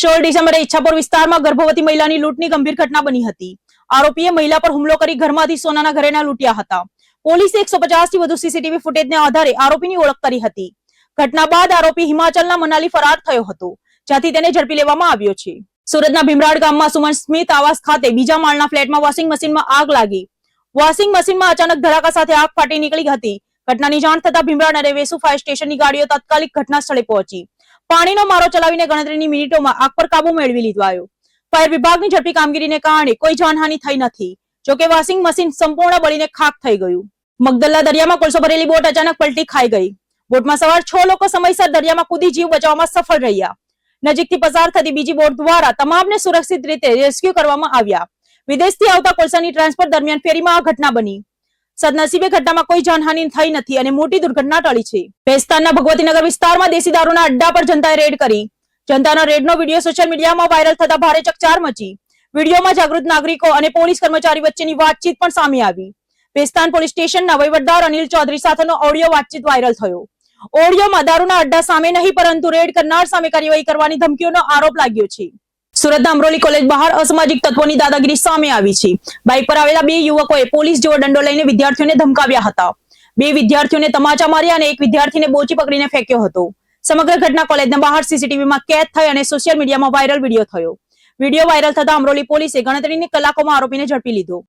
સોળ ડિસેમ્બરે ઈચ્છાપુર વિસ્તારમાં ગર્ભવતી મહિલાની લૂંટની ગંભીર ઘટના બની હતી. આરોપીએ મહિલા પર હુમલો કરી ઘરમાંથી સોનાના ઘરેણા લૂંટ્યા હતા. પોલીસે એકસો થી વધુ સીસીટીવી ફૂટેજના આધારે આરોપીની ઓળખ કરી હતી. ઘટના બાદ આરોપી હિમાચલના મનાલી ફરાર થયો હતો, જ્યાંથી તેને ઝડપી લેવામાં આવ્યો છે. સુરતના ભીમરાડ ગામમાં સુમન સ્મિત આવાસ ખાતે બીજા માળના ફ્લેટમાં વોશિંગ મશીનમાં આગ લાગી. વોશિંગ મશીનમાં અચાનક ધડાકા સાથે આગ ફાટી નીકળી હતી. ઘટનાની જાણ થતા ભીમરાડ અને વેસુ ફાયર સ્ટેશનની ગાડીઓ તાત્કાલિક ઘટના સ્થળે પહોંચી. પાણીનો મારો ચલાવીને ગણતરીની મિનિટોમાં આગ પર કાબુ મેળવી લીધવાયો ફાયર વિભાગની ઝડપી કામગીરીને કારણે કોઈ જાનહાનિ થઈ નથી. જોકે વોશિંગ મશીન સંપૂર્ણ બળીને ખાક થઈ ગયું. મગદલ્લા દરિયામાં કોલસો ભરેલી બોટ અચાનક પલટી ખાઈ ગઈ. બોટમાં સવાર છ લોકો સમયસર દરિયામાં કૂદી જીવ બચાવવામાં સફળ રહ્યા. નજીકથી પસાર થતી બીજી બોટ દ્વારા તમામને સુરક્ષિત રીતે રેસ્ક્યુ કરવામાં આવ્યા. વિદેશથી આવતા કોલસાની ટ્રાન્સફર દરમિયાન ફેરીમાં આ ઘટના બની. સદનસીબે ઘટનામાં કોઈ જાનહાનિ થઈ નથી અને મોટી દુર્ઘટના ટળી છે. ભેસ્તાનના ભગવતીનગર વિસ્તારમાં દેશી દારૂના અડ્ડા પર જનતાએ રેડ કરી. જનતાના રેડનો વીડિયો સોશિયલ મીડિયામાં વાયરલ થતા ભારે ચકચાર મચી. વિડીયોમાં જાગૃત નાગરિકો અને પોલીસ કર્મચારી વચ્ચેની વાતચીત પણ સામે આવી. ભેસ્તાન પોલીસ સ્ટેશનના વહીવટદાર અનિલ ચૌધરી સાથેનો ઓડિયો વાતચીત વાયરલ થયો. ઓડિયોમાં દારૂના અડ્ડા સામે નહીં, પરંતુ રેડ કરનાર સામે કાર્યવાહી કરવાની ધમકીઓનો આરોપ લાગ્યો છે. સુરતના અમરોલી કોલેજ બહાર અસામાજિક તત્વોની દાદાગીરી સામે આવી છે. બાઇક પર આવેલા બે યુવકોએ પોલીસ જેવો દંડો લઈને વિદ્યાર્થીઓને ધમકાવ્યા હતા. બે વિદ્યાર્થીઓને તમાચા માર્યા અને એક વિદ્યાર્થીને બોચી પકડીને ફેંક્યો હતો. સમગ્ર ઘટના કોલેજના બહાર સીસીટીવીમાં કેદ થઈ અને સોશિયલ મીડિયામાં વાયરલ વીડિયો થયો. વીડિયો વાયરલ થતા અમરોલી પોલીસે ગણતરીની કલાકોમાં આરોપીને ઝડપી લીધો.